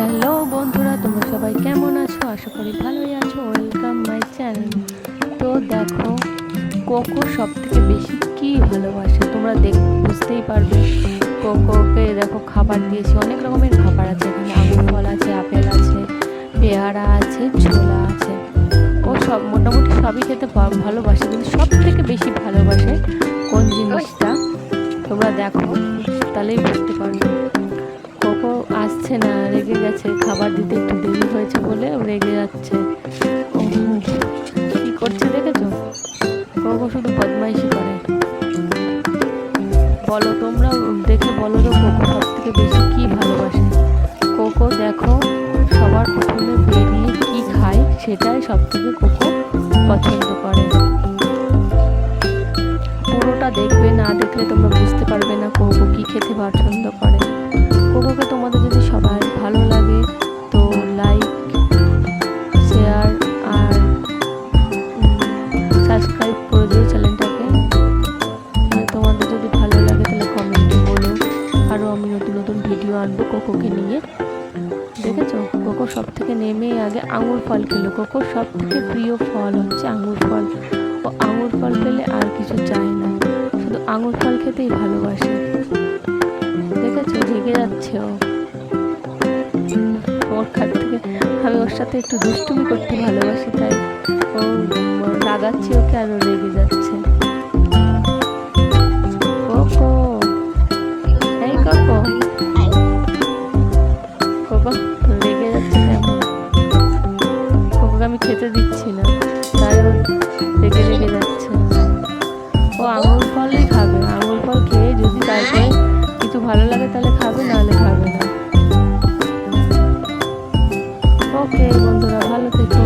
Hello বন্ধুরা, তোমরা সবাই কেমন আছো? আশা করি ভালোই আছো। ওয়েলকাম মাই চ্যানেল তো দেখো, কোকো সব থেকে বেশি কি ভালোবাসে? তোমরা দেখ, বুঝতেই পারবে। কোকোকে দেখো খাবার দিয়েছি, অনেক রকমের খাবার আছে। এখানে আঙুর ফল আছে, আপেল আছে, পেয়ারা আছে, ছোলা আছে। ও সব, মোটামুটি সবই খেতে ভালোবাসে, কিন্তু সব থেকে বেশি ভালোবাসে কোন জিনিসটা? তোমরা দেখো, তাহলেই বুঝতে পারবে। আসছে না, রেগে গেছে। খাবার দিতে একটু দেরি হয়েছে বলে রেগে যাচ্ছে। কি করছে দেখেছ? কোকো শুধু বদমাইশি করে। বলো তোমরা, দেখে বলো তো কোকো সব থেকে বেশি কি ভালোবাসে। কোকো দেখো, সবার প্রথমে বেরিয়ে কি খায় সেটাই সব থেকে কোকো পছন্দ করে। পুরোটা দেখবে, না দেখলে তোমরা বুঝতে পারবে না কোকো কি খেতে পছন্দ করে। কোকোকে নিয়ে। দেখেছ? কোকো সব থেকে নেমে আগে আঙুর ফল খেলো। কোকোর সব থেকে প্রিয় ফল হচ্ছে আঙুর ফল। ও আঙুর ফল পেলে আর কিছু চায় না। শুধু আঙুর ফল খেতেই ভালোবাসে। দেখেছ? রেগে যাচ্ছে ও। ওর কাছ থেকে আমি ওর সাথে একটু দুষ্টুমি করতে ভালোবাসি, তাই ও লাগাচ্ছি ওকে আর ও রেগে যাচ্ছে। খেতে দিচ্ছি না তাই ও রেগে রেগে যাচ্ছে ও আঙুর ফলই খাবে আঙুর ফল খেয়ে যদি তারপরে কিছু ভালো লাগে তাহলে খাবে, নাহলে খাবে না। ওকে বন্ধুরা, ভালো থেকো।